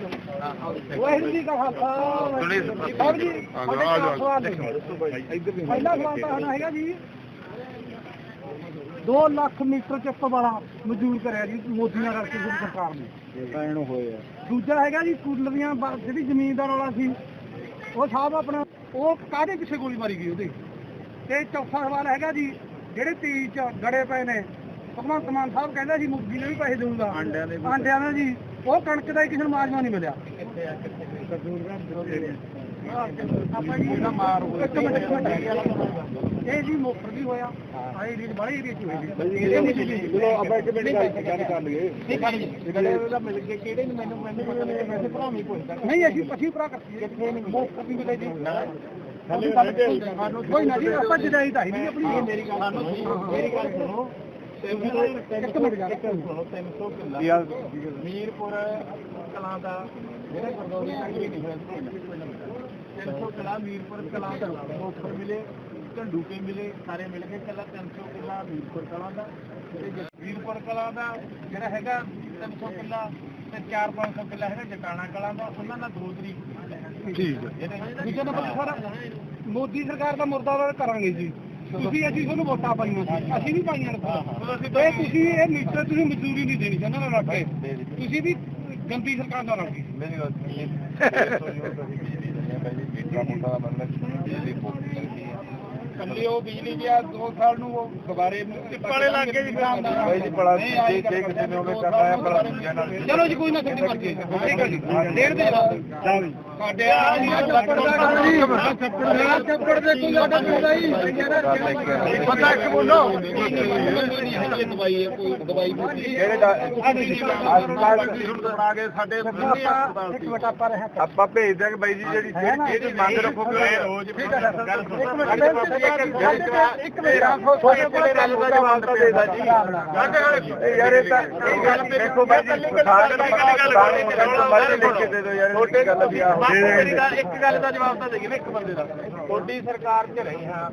ਵਾਹਿਗੁਰੂ ਜੀ ਕਾ ਖਾਲਸਾ ਵਾਹਿਗੁਰੂ ਜੀ। ਪਹਿਲਾ ਸਵਾਲ ਤਾਂ ਸਾਡਾ ਹੈਗਾ ਜੀ 2 ਲੱਖ ਮੀਟਰ ਚੱਪ ਵਾਲਾ ਮਨਜ਼ੂਰ ਕਰਿਆ ਜੀ ਮੋਦੀ ਨਾਲ ਰਲ ਕੇ ਜਿਹੜੀ ਸਰਕਾਰ ਨੇ ਪੈਣ ਹੋਇਆ ਦੂਜਾ ਹੈਗਾ ਜੀ ਕੂਲਰ ਦੀਆਂ ਬ- ਜਿਹੜੀ ਜ਼ਮੀਨ ਦਾ ਰੌਲਾ ਸੀ ਉਹ ਸਾਹਿਬ ਆਪਣਾ ਉਹ ਕਾਹਦੇ ਪਿੱਛੇ ਗੋਲੀ ਮਾਰੀ ਗਈ ਉਹਦੇ? ਤੇ ਚੌਥਾ ਸਵਾਲ ਹੈਗਾ ਜੀ ਜਿਹੜੇ ਤੀਜ ਚ ਗੜੇ ਪਏ ਨੇ ਭਗਵੰਤ ਮਾਨ ਸਾਹਿਬ ਕਹਿੰਦਾ ਸੀ ਮੁਰਗੀ ਨੂੰ ਵੀ ਪੈਸੇ ਦੇਊਗਾ। ਆਂਡਿਆਂ ਦੇ ਵੀ। ਆਂਡਿਆਂ ਦਾ ਜੀ ਉਹ ਕਣਕ ਦਾ ਹੀ ਕਿਸੇ ਨੂੰ ਮਾਜਮਾ ਨਹੀਂ ਮਿਲਿਆ। ਆਪਾਂ ਜੀ ਮਾਰ ਇੱਕ ਮਿੰਟ ਇੱਕ ਮਿੰਟ। ਇਹ ਜੀ ਮੁਫਤ ਵੀ ਹੋਇਆ। ਆ ਏਰੀਆ ਬੜੀ ਏਰੀਆ ਚ ਹੋਈ ਨਹੀਂ ਚਲੋ ਆਪਾਂ ਇੱਕ ਮਿੰਟ ਗੱਲ ਕਰ ਲਈਏ। ਨਹੀਂ ਕਰ ਜੀ ਦਾ ਮਿਲ ਕੇ ਕਿਹੜੇ ਨੇ? ਮੈਨੂੰ ਮੈਨੂੰ ਪਤਾ ਨਹੀਂ। ਵੈਸੇ ਭਰਾ ਨਹੀਂ ਪੁੱਛਦਾ। ਨਹੀਂ ਅਸੀਂ ਅਸੀਂ ਭਰਾ ਕਰਤੀ ਕਿੱਥੇ ਨਹੀਂ ਮੁਫਤ ਵੀ ਮਿਲੇ ਜੀ। ਹਾਲੇ ਕੋਈ ਨਾ ਜੀ ਆਪਾਂ ਜਦਾਈ ਤਾਂ ਨਹੀਂ ਆਪਣੀ। ਮੇਰੀ ਗੱਲ ਸੁਣੋ। ਮੇਰੀ ਗੱਲ ਸੁਣੋ। ਇੱਕ ਮਿੰਟ ਗੱਲ ਸੁਣੋ 300 ਕਿੱਲਾ। ਮੀਰਪੁਰ ਕਲਾਂ ਦਾ ਜਿਹੜਾ ਤੱਕ ਵੀ ਡਿਫਰੈਂਸ 300 ਕਿੱਲਾ ਮੀਰਪੁਰ ਕਲਾਂ ਦਾ ਮੋਖਰ ਮਿਲੇ। ਝੰਡੂ ਕੇ ਮਿਲੇ ਸਾਰੇ ਮਿਲ ਕੇ ਕੱਲਾ 300 ਕਿੱਲਾ ਮੀਰਪੁਰ ਕਲਾਂ ਦਾ। ਤੇ ਕਲਾਂ ਦਾ ਜਿਹੜਾ ਹੈਗਾ 300 ਕਿੱਲਾ ਤੇ 4-500 ਕਿੱਲਾ ਹੈਗਾ ਜਟਾਣਾ ਕਲਾਂ ਦਾ ਉਹਨਾਂ ਦਾ 2 ਤਰੀਕ ਠੀਕ ਹੈ। ਦੂਜਾ ਨੰਬਰ ਸਰ? ਮੋਦੀ ਸਰਕਾਰ ਦਾ ਮੁਰਦਾਬਾਦ ਕਰਾਂਗੇ ਜੀ। ਤੁਸੀਂ ਅਸੀਂ ਤੁਹਾਨੂੰ ਵੋਟਾਂ ਪਾਈਆਂ ਸੀ। ਅਸੀਂ ਨਹੀਂ ਪਾਈਆਂ ਨੇ ਤੇ ਤੁਸੀਂ ਇਹ ਮੀਟਰ ਤੁਸੀਂ ਮਜ਼ਦੂਰੀ ਨਹੀਂ ਦੇਣੀ ਚਾਹੁੰਦੇ ਨਾ ਰੱਖ ਤੁਸੀਂ ਵੀ ਗੰਦੀ ਸਰਕਾਰ ਨਾਲ ਰੱਖ ਮੇਰੀ ਗੱਲ ਸੁਣੀਏ ਬਿਜਲੀ ਮੀਟਰ ਮੋਟਾ ਦਾ ਮਤਲਬ ਬਿਜਲੀ ਹੈ ਕੱਲੀ ਉਹ ਬਿਜਲੀ ਗਿਆ 2 ਸਾਲ ਨੂੰ ਉਹ ਦੁਬਾਰੇ ਪਾਲੇ ਲੱਗ ਗਏ ਜੀ ਭਾਈ ਜੀ ਬੜਾ ਜੇ ਜੇ ਕਿਸੇ ਨੇ ਉਹਨੇ ਕਰਨਾ ਹੈ ਚਲੋ ਜੀ ਕੋਈ ਨਾ ਤੁਹਾਡੀ ਮਰਜ਼ੀ। ਠੀਕ ਹੈ ਜੀ। ਡੇਢ ਦੇ ਜਵਾਬ। ਸਾਡੇ ਆ ਜੀ। ਪਤਾ ਇੱਕ ਬੋਲੋ ਦਵਾਈ ਹੈ ਕੋਈ ਦਵਾਈ ਜਿਹੜੇ ਬਣਾ ਕੇ ਸਾਡੇ ਆਪਾਂ ਭੇਜ ਦਿਆਂਗੇ ਬਾਈ ਜੀ ਜਿਹੜੀ ਇਹ ਦੀ ਮੰਗ ਰੱਖੋਗੇ ਰੋਜ਼ ਠੀਕ ਹੈ ਇੱਕ। ਮਿੰਟ ਯਾਰ ਇਹ ਤਾਂ ਗੱਲ ਦੇਖੋ ਬਾਈ ਜੀ ਨੂੰ ਪਤਾ ਗੱਲ ਲਿਖ ਕੇ ਦੇ ਦਿਓ ਯਾਰ ਇਹ ਗੱਲ ਵੀ ਆ ਮੇਰੀ ਗੱਲ ਇੱਕ ਗੱਲ ਦਾ ਜਵਾਬ ਤਾਂ ਦੇਈਏ ਨਾ ਇੱਕ ਬੰਦੇ ਦਾ। ਤੁਹਾਡੀ ਸਰਕਾਰ 'ਚ ਰਹੀ ਹਾਂ।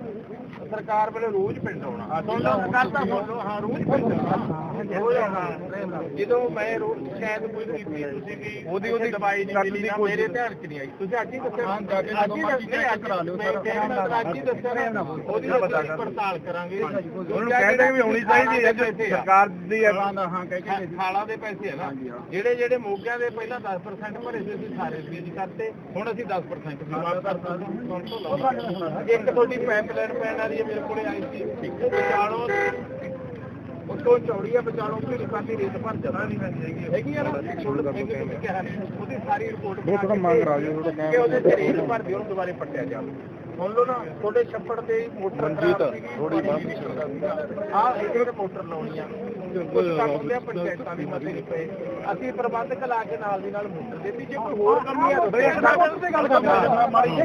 ਸਰਕਾਰ ਵੇਲੇ ਰੋਜ਼ ਪਿੰਡ ਆਉਣਾ। ਸੁਣ ਲਓ ਗੱਲ ਤਾਂ ਸੁਣ ਲਓ ਹਾਂ ਰੋਜ਼ ਪਿੰਡ ਆਉਣਾ। ਆਉਣਾ ਜਦੋਂ ਮੈਂ ਰੋਜ਼ ਸ਼ਾਇਦ ਕੋਈ ਕੀਤੀ ਤੁਸੀਂ ਵੀ ਉਹਦੀ- ਉਹਦੀ ਦਵਾਈ ਨਹੀਂ ਮਿਲੀ ਨਾ ਮੇਰੇ ਧਿਆਨ 'ਚ ਨਹੀਂ ਆਈ। ਤੁਸੀਂ ਅੱਜ ਹੀ ਦੱਸਿਆ ਹਾਂ, ਅੱਜ ਹੀ ਕਰਾ ਲਿਓ ਮੈਂ ਸਰ। ਅੱਜ ਹੀ ਦੱਸਿਆ ਉਹਦੀ ਕਰ। ਪੜਤਾਲ ਕਰਾਂਗੇ। ਉਹਨੂੰ ਕਹਿੰਦੇ ਵੀ ਹੋਣੀ ਚਾਹੀਦੀ ਹੈ ਜੋ ਸਰਕਾਰ ਦੀ ਹੈ। ਹਾਂ ਕਹਿ ਕੇ ਖਾਲਾਂ ਦੇ ਪੈਸੇ ਹੈ ਨਾ ਜਿਹੜੇ ਜਿਹੜੇ ਮੋਗਿਆਂ ਦੇ ਪਹਿਲਾਂ 10% ਭਰੇ ਸੀ ਅਸੀਂ ਸਾਰੇ ਫੀਸ ਕਰਤੇ। ਹੁਣ ਅਸੀਂ 10% ਵੀ ਮਾਫ ਕਰਤਾ। ਇੱਕ ਤੁਹਾਡੀ ਪਾਈਪਲਾਈਨ ਪੈਣ ਵਾਲੀ ਹੈ ਮੇਰੇ ਕੋਲੇ ਆਈ ਸੀ। ਉਹ ਵਿਚਾਲੋਂ ਉਸ ਤੋਂ ਚੌੜੀ ਹੈ ਵਿਚਾਲੋਂ ਕਿ ਸਾਡੀ ਰੇਤ ਭਰ ਜਣਾ ਨਹੀਂ ਪੈਂਦੀ ਹੈਗੀ। ਹੈਗੀ ਆ ਨਾ? ਮੈਨੂੰ ਤੁਸੀਂ ਕਿਹਾ ਉਹਦੀ ਸਾਰੀ ਰਿਪੋਰਟ ਉਹ ਥੋੜਾ ਮੰਗ ਰਾ ਜੀ ਥੋੜਾ ਕਹਿ ਕਿ ਉਹਦੇ ਤੇ ਰੇਤ ਭਰ ਦਿਓ ਉਹਨੂੰ ਦੁਬਾਰੇ ਪੱਟਿਆ ਜਾਵੇ ਸੁਣ ਲਓ ਨਾ ਤੁਹਾਡੇ ਛੱਪੜ ਤੇ ਮੋਟਰ ਪਾਣੀ ਨਹੀਂ ਛੱਡਦਾ ਆ। ਇੱਕ ਮੋਟਰ ਲਾਉਣੀ ਆ। ਕੁਝ ਕੰਮ ਹੁੰਦੇ ਆ ਪੰਚਾਇਤਾਂ ਦੀ ਮਤੇ ਨਹੀਂ ਪਏ ਅਸੀਂ ਪ੍ਰਬੰਧਕ ਲਾ ਕੇ ਨਾਲ ਦੀ ਨਾਲ ਮੋਟਰ ਦੇਤੀ। ਜੇ ਕੋਈ ਹੋਰ ਕੰਮ ਨਹੀਂ ਆ ਬਈ ਇੱਕ ਮਿੰਟ ਤੇ ਗੱਲ ਕਰਦਾ ਪਾਣੀ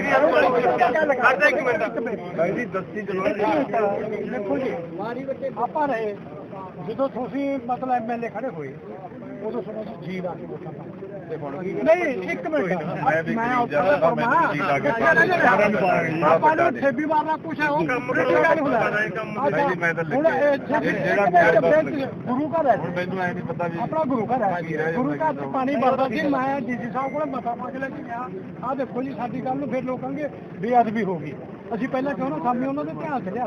ਦੀ ਖੜਦਾ ਇੱਕ ਮਿੰਟ। ਬਾਈ ਜੀ ਦੱਸੀ ਚਲੋ। ਦੇਖੋ ਜੀ। ਆਪਾਂ ਰਹੇ। ਜਦੋਂ ਤੁਸੀਂ ਮਤਲਬ ਐਮਐਲਏ ਖੜੇ ਹੋਏ ਉਦੋਂ ਸੁਣੋ ਜੀ ਜੀ ਲਾ ਕੇ ਵੋਟਾਂ ਪਾਓ। ਨਹੀਂ ਇੱਕ ਮਿੰਟ। ਮੈਂ ਜੀ। ਆਪਾਂ ਨੂੰ ਮਾਰਨਾ ਕੁਛ ਹੈ ਉਹ ਕੰਮ ਹੁੰਦਾ। ਜੀ, ਮੈਂ ਤਾਂ ਗੁਰੂ ਘਰ ਹੈ। ਹੁਣ ਮੈਨੂੰ ਐ ਨਹੀਂ ਪਤਾ ਵੀ ਆਪਣਾ ਗੁਰੂ ਘਰ ਹੈ। ਗੁਰੂ ਘਰ ਚ ਪਾਣੀ ਵਰਦਾ ਸੀ ਮੈਂ ਡੀਸੀ ਸਾਹਿਬ ਕੋਲ ਮਤਾ ਮੰਗ ਲੈ ਕੇ ਗਿਆ। ਆਹ ਦੇਖੋ ਜੀ ਸਾਡੀ ਗੱਲ ਨੂੰ ਫਿਰ ਲੋਕਾਂਗੇ ਬੇਅਦਬੀ ਹੋ ਗਈ। ਅਸੀਂ ਪਹਿਲਾਂ ਕਿਉਂ ਨਾ ਸਾਹਮਣੇ ਉਹਨਾਂ ਦੇ ਧਿਆਨ ਚ ਲਿਆ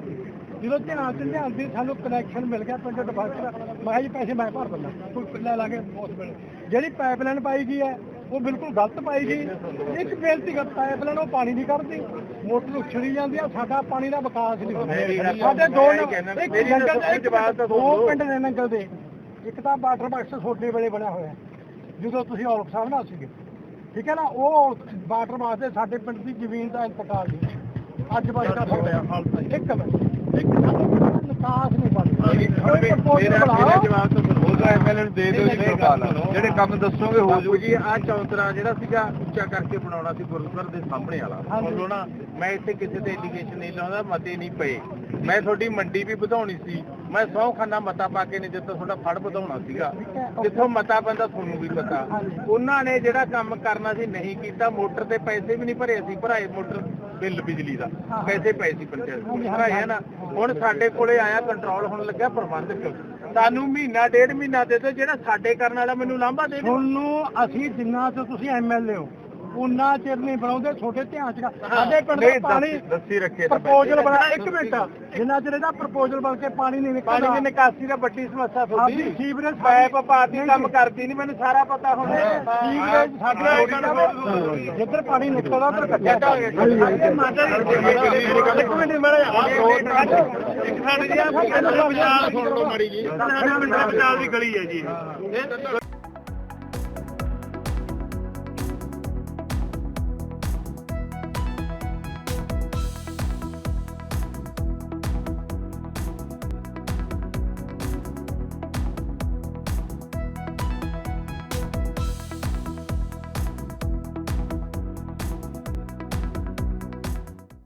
ਜਦੋਂ ਧਿਆਨ ਚ ਲਿਆਂਦੀ ਸਾਨੂੰ ਕਨੈਕਸ਼ਨ ਮਿਲ ਗਿਆ ਪਿੰਡ ਡਿਫਾਕਟਰ ਮੈਂ ਕਿਹਾ ਜੀ ਪੈਸੇ ਮੈਂ ਭਰ ਦਿੰਦਾ ਕੋਈ ਲੈ ਲਾਂਗੇ ਉਸ ਵੇਲੇ ਜਿਹੜੀ ਪਾਈਪਲਾਈਨ ਪਾਈ ਗਈ ਹੈ ਉਹ ਬਿਲਕੁਲ ਗਲਤ ਪਾਈ ਗਈ। ਇੱਕ ਕਰ ਪਾਈਪਲਾਈਨ ਉਹ ਪਾਣੀ ਨਹੀਂ ਕਰਦੀ ਮੋਟਰ ਉਛੜੀ ਜਾਂਦੀ ਆ ਸਾਡਾ ਪਾਣੀ ਦਾ ਵਿਕਾਸ ਨਹੀਂ ਹੁੰਦਾ। ਸਾਡੇ ਦੋ ਇੱਕ ਨੰਗਲ ਦੇ ਜਵਾਬ ਤਾਂ ਦੋ ਪਿੰਡ ਨੇ ਨੰਗਲ ਦੇ। ਇੱਕ ਤਾਂ ਵਾਟਰ ਬਾਕਸ ਛੋਟੇ ਵੇਲੇ ਬਣਿਆ ਹੋਇਆ। ਜਦੋਂ ਤੁਸੀਂ ਔਲਖ ਸਾਹਿਬ ਨਾਲ ਸੀਗੇ। ਠੀਕ ਹੈ ਨਾ ਉਹ ਵਾਟਰ ਵਾਸਤੇ ਸਾਡੇ ਪਿੰਡ ਦੀ ਜ਼ਮੀਨ ਦਾ ਇੰਤਕਾਲ ਨਹੀਂ ਅੱਜ ਇੱਕ ਮਿੰਟ। ਇੱਕ ਨਿਕਾਸ ਨਹੀਂ ਜਿਹੜੇ ਕੰਮ ਦੱਸੋਗੇ ਹੋ ਬਾਪੂ ਜੂ ਜੀ ਆ ਚੌਂਤਰਾ ਜਿਹੜਾ ਸੀਗਾ ਉੱਚਾ ਕਰਕੇ ਬਣਾਉਣਾ ਸੀ ਗੁਰਦੁਆਰੇ ਦੇ ਸਾਹਮਣੇ ਵਾਲਾ। ਹਾਂਜੀ। ਬੋਲੋ ਨਾ ਮੈਂ ਇੱਥੇ ਕਿਸੇ ਤੇ ਐਲੀਗੇਸ਼ਨ ਨਹੀਂ ਲਾਉਂਦਾ ਮਤੇ ਨਹੀਂ ਪਏ। ਮੈਂ ਤੁਹਾਡੀ ਮੰਡੀ ਵੀ ਵਧਾਉਣੀ ਸੀ। ਮੈਂ ਸੌ ਖਾਨਾ ਮਤਾ ਪਾ ਕੇ ਨਹੀਂ ਦਿੱਤਾ ਤੁਹਾਡਾ ਫੜ ਵਧਾਉਣਾ ਸੀਗਾ। ਜਿੱਥੋਂ ਮਤਾ ਪੈਂਦਾ ਤੁਹਾਨੂੰ ਵੀ ਪਤਾ। ਉਹਨਾਂ ਨੇ ਜਿਹੜਾ ਕੰਮ ਕਰਨਾ ਸੀ ਨਹੀਂ ਕੀਤਾ ਮੋਟਰ ਤੇ ਪੈਸੇ ਵੀ ਨਹੀਂ ਭਰੇ ਸੀ ਭਰਾਏ ਮੋਟਰ। ਬਿੱਲ ਬਿਜਲੀ ਦਾ ਪੈਸੇ ਪਏ ਸੀ ਪੰਚਾਇਤ ਕੋਲ। ਨਾ ਹੁਣ ਸਾਡੇ ਕੋਲੇ ਆਇਆ ਕੰਟਰੋਲ ਹੋਣ ਲੱਗਿਆ ਪ੍ਰਬੰਧਕ ਸਾਨੂੰ ਮਹੀਨਾ ਡੇਢ ਮਹੀਨਾ ਦੇ ਦਿਓ ਜਿਹੜਾ ਸਾਡੇ ਕਰਨ ਵਾਲਾ ਮੈਨੂੰ ਲਾਂਭਾ ਦੇ ਦਿਓ। ਤੁਹਾਨੂੰ ਅਸੀਂ ਜਿੰਨਾ ਚ ਤੁਸੀਂ ਐਮਐਲਏ ਹੋ ਉਨਾ ਚਿਰ ਨਹੀਂ ਬਣਾਉਂਦੇ ਛੋਟੇ ਧਿਆਨ ਚ ਸਾਡੇ ਪਿੰਡ ਦਾ ਨਹੀਂ, ਪਾਣੀ ਦੱਸੀ- ਰੱਖੇ ਤਾਂ ਪ੍ਰਪੋਜ਼ਲ ਬਣਾ। ਇੱਕ ਮਿੰਟ ਜਿੰਨਾ ਚਿਰ ਇਹਦਾ ਪ੍ਰਪੋਜ਼ਲ ਬਣ ਕੇ ਪਾਣੀ ਨਹੀਂ ਨਿਕਲਦਾ ਪਾਣੀ ਦੀ ਨਿਕਾਸੀ ਦਾ ਵੱਡੀ ਸਮੱਸਿਆ ਤੁਹਾਡੀ ਸੀਵਰੇਜ ਪੈਪ ਪਾਤੀ ਕੰਮ ਕਰਦੀ ਨਹੀਂ ਮੈਨੂੰ ਸਾਰਾ ਪਤਾ ਹੁਣ ਸੀਵਰੇਜ ਸਾਡੇ ਜਿੱਧਰ ਪਾਣੀ ਨਿਕਲਦਾ ਉਧਰ ਕੱਚਾ ਇੱਕ ਮਿੰਟ ਮੇਰਾ ਇੱਕ ਸਾਡੀ ਜੀ ਸੁਣ ਲਓ ਮੜੀ ਜੀ ਦੀ ਗਲੀ ਹੈ ਜੀ